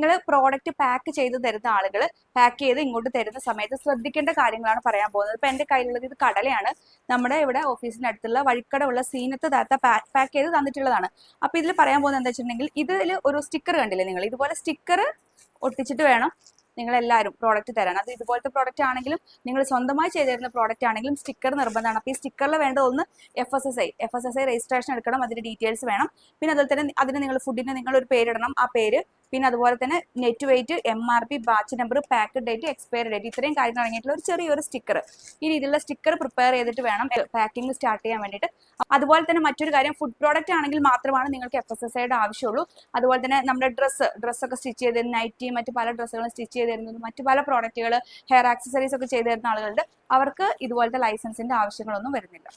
നിങ്ങൾ product pack ചെയ്ത് തരുന്ന ആളുകൾ പാക്ക് ചെയ്ത് ഇങ്ങോട്ട് തരുന്ന സമയത്ത് ശ്രദ്ധിക്കേണ്ട കാര്യങ്ങളാണ് പറയാൻ പോകുന്നത്. ഇപ്പൊ എന്റെ കയ്യിലുള്ളത് ഇത് കടലയാണ്. നമ്മുടെ ഇവിടെ ഓഫീസിന് അടുത്തുള്ള വഴിക്കട ഉള്ള സീനത്ത് താത്ത പാക്ക് ചെയ്ത് തന്നിട്ടുള്ളതാണ്. അപ്പൊ ഇതിൽ പറയാൻ പോകുന്നത് എന്താ വെച്ചിട്ടുണ്ടെങ്കിൽ ഇതിൽ ഒരു സ്റ്റിക്കർ കണ്ടില്ലേ നിങ്ങൾ? ഇതുപോലെ സ്റ്റിക്കർ ഒട്ടിച്ചിട്ട് വേണം നിങ്ങൾ എല്ലാവരും പ്രോഡക്റ്റ് തരാൻ. അത് ഇതുപോലത്തെ പ്രോഡക്റ്റ് ആണെങ്കിലും നിങ്ങൾ സ്വന്തമായി ചെയ്തിരുന്ന പ്രോഡക്റ്റ് ആണെങ്കിലും സ്റ്റിക്കർ നിർബന്ധമാണ്. അപ്പോൾ ഈ സ്റ്റിക്കറിൽ വേണ്ട ഒന്ന് F S S I F S S I registration എടുക്കണം. അതിന്റെ ഡീറ്റെയിൽസ് വേണം. പിന്നെ അതുപോലെ തന്നെ അതിന് നിങ്ങൾ ഫുഡിന് നിങ്ങൾ ഒരു പേരിടണം. ആ പേര് പിന്നെ അതുപോലെ തന്നെ net weight M R P batch number pack date expire date ഇത്രയും കാര്യങ്ങൾ അടങ്ങിയിട്ടുള്ള ഒരു ചെറിയൊരു സ്റ്റിക്കർ ഈ രീതിയിലുള്ള സ്റ്റിക്കർ പ്രിപ്പയർ ചെയ്തിട്ട് വേണം പാക്കിംഗ് സ്റ്റാർട്ട് ചെയ്യാൻ വേണ്ടിയിട്ട്. അതുപോലെ തന്നെ മറ്റൊരു കാര്യം ഫുഡ് പ്രോഡക്റ്റ് ആണെങ്കിൽ മാത്രമാണ് നിങ്ങൾക്ക് എഫ് എസ് എസ് ഐയുടെ ആവശ്യമുള്ളൂ. അതുപോലെ തന്നെ നമ്മുടെ ഡ്രസ്സ് ഡ്രസ്സൊക്കെ സ്റ്റിച്ച് ചെയ്ത് നൈറ്റി മറ്റു പല ഡ്രസ്സുകളും സ്റ്റിച്ച് ചെയ്ത് തരുന്നത് മറ്റു പല പ്രോഡക്റ്റുകൾ ഹെയർ ആക്സസറീസ് ഒക്കെ ചെയ്ത് തരുന്ന ആളുകളുണ്ട്. അവർക്ക് ഇതുപോലത്തെ ലൈസൻസിന്റെ ആവശ്യങ്ങളൊന്നും വരുന്നില്ല.